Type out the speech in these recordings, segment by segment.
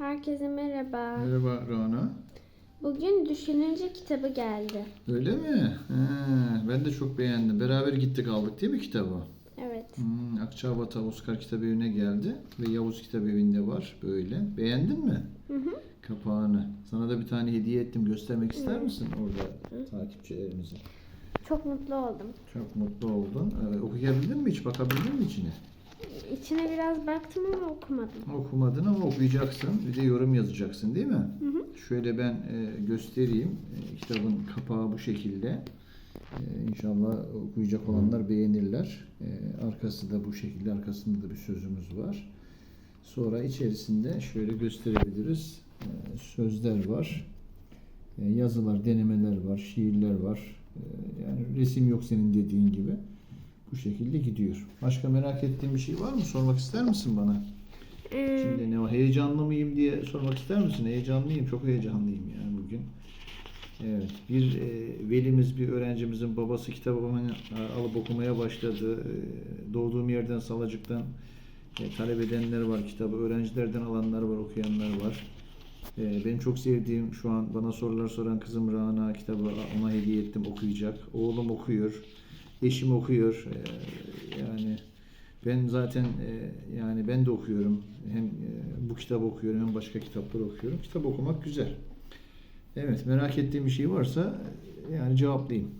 Herkese merhaba. Merhaba Rana. Bugün Düşününce kitabı geldi. Öyle mi? Ha, ben de çok beğendim. Beraber gittik aldık değil mi kitabı? Evet. Hmm, Akçabat'a Oscar Kitap Evi'ne geldi ve Yavuz Kitap Evi'nde var böyle. Beğendin mi? Hı hı. Kapağını. Sana da bir tane hediye ettim. Göstermek ister misin orada takipçilerimize? Çok mutlu oldum. Çok mutlu oldun. Ee, okuyabildin mi hiç? Bakabildin mi içine? İçine biraz baktım ama okumadım. Okumadın ama okuyacaksın. Bir de yorum yazacaksın değil mi? Hı hı. Şöyle ben e, göstereyim. E, kitabın kapağı bu şekilde. E, inşallah okuyacak olanlar beğenirler. E, arkası da bu şekilde. Arkasında da bir sözümüz var. Sonra içerisinde şöyle gösterebiliriz. E, sözler var. E, yazılar, denemeler var, şiirler var. E, yani resim yok senin dediğin gibi. Bu şekilde gidiyor. Başka merak ettiğin bir şey var mı? Sormak ister misin bana? Şimdi ne var? Heyecanlı mıyım diye sormak ister misin? Heyecanlıyım. Çok heyecanlıyım yani bugün. Evet. Bir e, velimiz, bir öğrencimizin babası kitabımı e, alıp okumaya başladı. E, doğduğum yerden Salacık'tan e, talep edenler var kitabı. Öğrencilerden alanlar var, okuyanlar var. E, benim çok sevdiğim şu an bana sorular soran kızım Rana kitabı ona hediye ettim okuyacak. Oğlum okuyor. Eşim okuyor. E, yani ben zaten e, yani ben de okuyorum. Hem e, bu kitabı okuyorum hem başka kitapları okuyorum. Kitap okumak güzel. Evet merak ettiğim bir şey varsa yani cevaplayayım.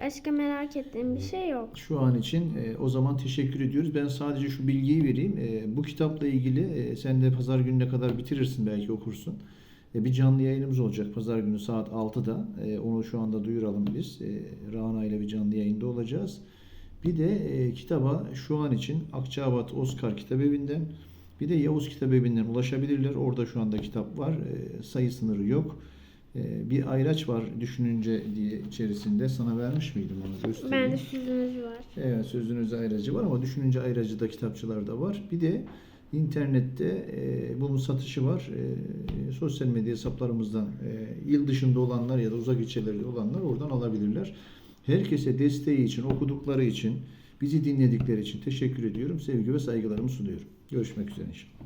başka merak ettiğim bir şey yok. Şu an için e, o zaman teşekkür ediyoruz. Ben sadece şu bilgiyi vereyim. E, bu kitapla ilgili e, sen de pazar gününe kadar bitirirsin belki okursun. E, bir canlı yayınımız olacak pazar günü saat 6'da. E, onu şu anda duyuralım biz. E, Rana ile bir canlı yayında olacağız. Bir de kitaba şu an için Akçabat Oscar Kitap Evi'nden bir de Yavuz Kitap Evi'nden ulaşabilirler. Orada şu anda kitap var. Sayı sınırı yok. Bir ayraç var düşününce diye içerisinde. Sana vermiş miydim onu? Göstereyim. Bende sözünüz var. Evet sözünüzde ayracı var ama düşününce ayracı da kitapçılarda var. Bir de internette e, bunun satışı var. E, sosyal medya hesaplarımızdan e, il dışında olanlar ya da uzak ilçelerde olanlar oradan alabilirler. Herkese desteği için, okudukları için, bizi dinledikleri için teşekkür ediyorum. Sevgi ve saygılarımı sunuyorum. Görüşmek üzere inşallah.